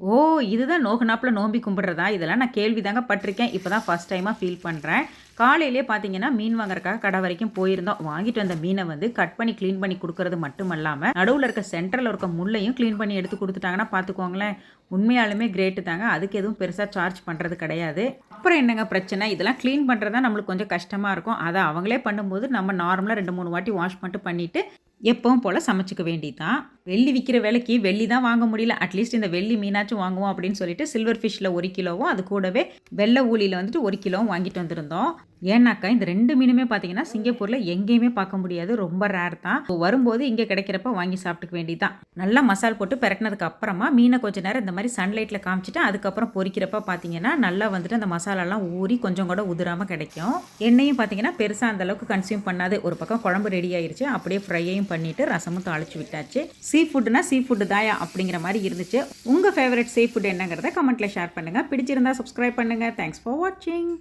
ஓ இதுதான் நோகனாப்பில் நோம்பி கும்பிட்றதா? இதெல்லாம் நான் கேள்வி தாங்க பட்டிருக்கேன். இப்போ தான் ஃபஸ்ட் டைமாக ஃபீல் பண்ணுறேன் காலையிலே பார்த்தீங்கன்னா மீன் வாங்குறக்காக கடை வரைக்கும் போயிருந்தோம். வாங்கிட்டு வந்த மீனை வந்து கட் பண்ணி க்ளீன் பண்ணி கொடுக்கறது மட்டும் இல்லாமல் நடுவில் இருக்க சென்டரில் இருக்க முள்ளையும் க்ளீன் பண்ணி எடுத்து கொடுத்துட்டாங்கன்னா பார்த்துக்கோங்களேன் உண்மையாலுமே கிரேட்டு தாங்க. அதுக்கு எதுவும் பெருசாக சார்ஜ் பண்ணுறது கிடையாது. அப்புறம் என்னங்க பிரச்சனை? இதெல்லாம் க்ளீன் பண்ணுறது தான் நம்மளுக்கு கொஞ்சம் கஷ்டமாக இருக்கும். அதை அவங்களே பண்ணும்போது நம்ம நார்மலாக ரெண்டு மூணு வாட்டி வாஷ் மட்டும் பண்ணிவிட்டு எப்பவும் போல் சமைச்சிக்க வேண்டியதான் வெள்ளி விற்கிற விலைக்கு வெள்ளி தான் வாங்க முடியல. அட்லீஸ்ட் இந்த வெள்ளி மீனாச்சும் வாங்குவோம் அப்படின்னு சொல்லிட்டு சில்வர் ஃபிஷ்ஷில் ஒரு கிலோவும் அது கூடவே வெள்ளை ஊலியில் வந்துட்டு ஒரு கிலோவும் வாங்கிட்டு வந்திருந்தோம். ஏன்னாக்கா இந்த ரெண்டு மீனுமே பார்த்தீங்கன்னா சிங்கப்பூரில் எங்கேயுமே பார்க்க முடியாது. ரொம்ப ரேர் தான். வரும்போது இங்கே கிடைக்கிறப்ப வாங்கி சாப்பிட்டுக்க வேண்டியதான் நல்லா மசால் போட்டு பெரட்டினதுக்கு அப்புறமா மீனை கொஞ்ச நேரம் இந்த மாதிரி சன்லைட்டில் காமிச்சிட்டு அதுக்கப்புறம் பொறிக்கிறப்ப பார்த்தீங்கன்னா நல்லா வந்துட்டு அந்த மசாலாலாம் ஊறி கொஞ்சம் கூட உதிராமல் கிடைக்கும். எண்ணெயும் பார்த்தீங்கன்னா பெருசாக அந்த அளவுக்கு கன்சியூம் பண்ணாது. ஒரு பக்கம் குழம்பு ரெடி ஆயிடுச்சு அப்படியே ஃப்ரையையும் பண்ணிட்டு ரசமும் தாளிச்சு விட்டாச்சு. சீ ஃபுட்னா சீ ஃபுட்டு தாயா அப்படிங்கிற மாதிரி இருந்துச்சு. உங்கள் ஃபேவரட் சீ ஃபுட் என்னங்கிறத கமெண்ட்டில் ஷேர் பண்ணுங்கள் பிடிச்சிருந்தா சப்ஸ்கிரைப் பண்ணுங்கள் தேங்க்ஸ் ஃபார் வாட்சிங்